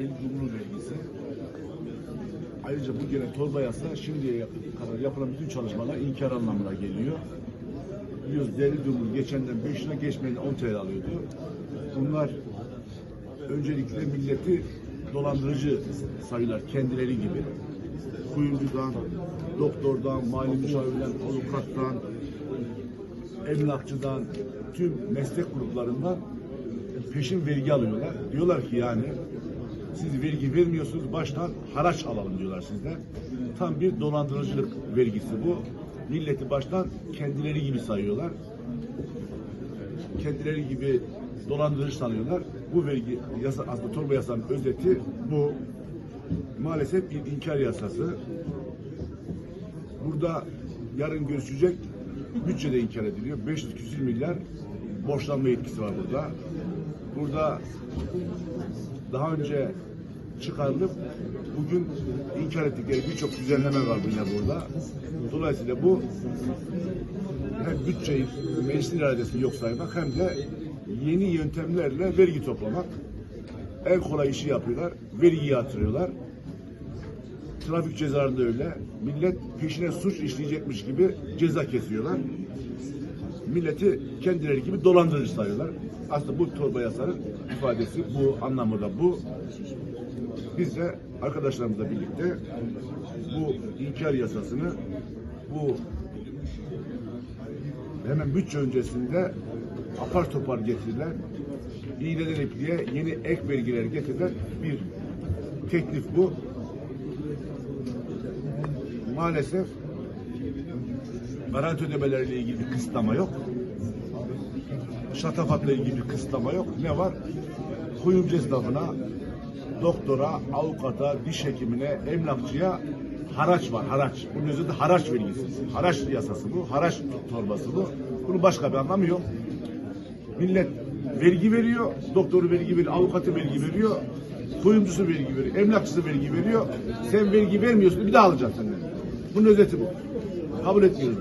belli gumruk vergisi. Ayrıca bu gelen torba yasa şimdiye kadar yapılan bütün çalışmalar inkar anlamına geliyor. Biliyoruz değerli gumruk geçenden 5 lira geçmeyenden 10 TL alıyordu. Bunlar öncelikle milleti dolandırıcı sayılar kendileri gibi. Kuyumcudan, doktordan, mali müşavirden, avukattan, emlakçıdan, tüm meslek gruplarından peşin vergi alıyorlar. Diyorlar ki yani siz vergi vermiyorsunuz baştan haraç alalım diyorlar sizden. Tam bir dolandırıcılık vergisi bu. Milleti baştan kendileri gibi sayıyorlar. Kendileri gibi dolandırıcı sanıyorlar. Bu vergi yasa, aslında torba yasanın özeti bu. Maalesef bir inkar yasası. Burada yarın görüşecek bütçede inkar ediliyor. 500 küsür milyar borçlanma yetkisi var burada. Burada daha önce çıkarılıp bugün inkar ettikleri birçok düzenleme var yine burada. Dolayısıyla bu hem bütçeyi meclisin iradesini yok saymak hem de yeni yöntemlerle vergi toplamak. En kolay işi yapıyorlar. Vergiyi yatırıyorlar. Trafik cezalarında öyle. Millet peşine suç işleyecekmiş gibi ceza kesiyorlar. Milleti kendileri gibi dolandırıcı sayıyorlar. Aslında bu torba yasanın ifadesi bu, anlamı da bu. Biz de arkadaşlarımızla birlikte bu inkar yasasını bu hemen bütçe öncesinde apar topar getirilen iğneden ipliğe yeni ek vergiler getirilen bir teklif bu. Maalesef garanti ödemeleriyle ilgili bir kısıtlama yok. Şatafatla ilgili bir kısıtlama yok. Ne var? Kuyumcu esnafına, doktora, avukata, diş hekimine, emlakçıya haraç var, haraç. Bunun özünde haraç vergisi. Haraç yasası bu, haraç torbası bu. Bunun başka bir anlamı yok. Millet vergi veriyor, doktoru vergi veriyor, avukatı vergi veriyor, kuyumcusu vergi veriyor, emlakçısı vergi veriyor. Sen vergi vermiyorsun, bir daha alacaksın. Bunun özeti bu. Kabul etmiyoruz.